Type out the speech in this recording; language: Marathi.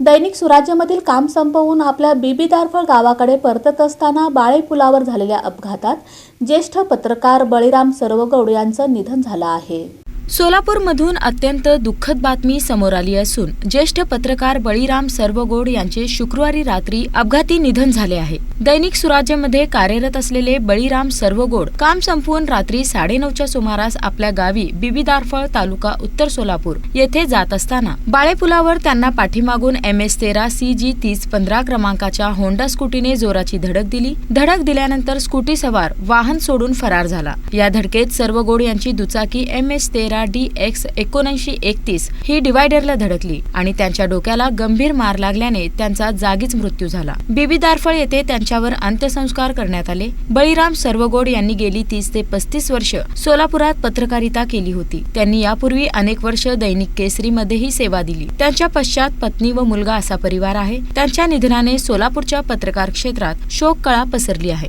दैनिक स्वराज्यमधील काम संपवून आपल्या बीबीदारफळ गावाकडे परतत असताना बाळे पुलावर झालेल्या अपघातात ज्येष्ठ पत्रकार बळीराम सर्वगौड यांचं निधन झालं आहे. सोलापूरमधून अत्यंत दुःखद बातमी समोर आली असून ज्येष्ठ पत्रकार बळीराम सर्वगोड यांचे शुक्रवारी रात्री अपघाती निधन झाले आहे. दैनिक सुराज्यमध्ये कार्यरत असलेले बळीराम सर्वगोड काम संपवून रात्री साडेनऊच्या सुमारास आपल्या गावी बिबीदारफळ तालुका उत्तर सोलापूर येथे जात असताना बाळेपुलावर त्यांना पाठीमागून एम एस तेरा सी जी तीस पंधरा क्रमांकाच्या होंडा स्कूटीने जोराची धडक दिली. धडक दिल्यानंतर स्कूटी सवार वाहन सोडून फरार झाला. या धडकेत सर्वगोड यांची दुचाकी एम एस तेरा डी एक्स एकोणऐंशी एकतीस ही डिवायडरला धडकली आणि त्यांच्या डोक्याला गंभीर मार लागल्याने त्यांचा जागीच मृत्यू झाला. बीबी दारफळ येथे त्यांच्यावर अंत्यसंस्कार करण्यात आले. बळीराम सर्वगोड यांनी गेली तीस ते पस्तीस वर्ष सोलापुरात पत्रकारिता केली होती. त्यांनी यापूर्वी अनेक वर्ष दैनिक केसरीमध्येही सेवा दिली. त्यांच्या पश्चात पत्नी व मुलगा असा परिवार आहे. त्यांच्या निधनाने सोलापूरच्या पत्रकार क्षेत्रात शोक कळा पसरली आहे.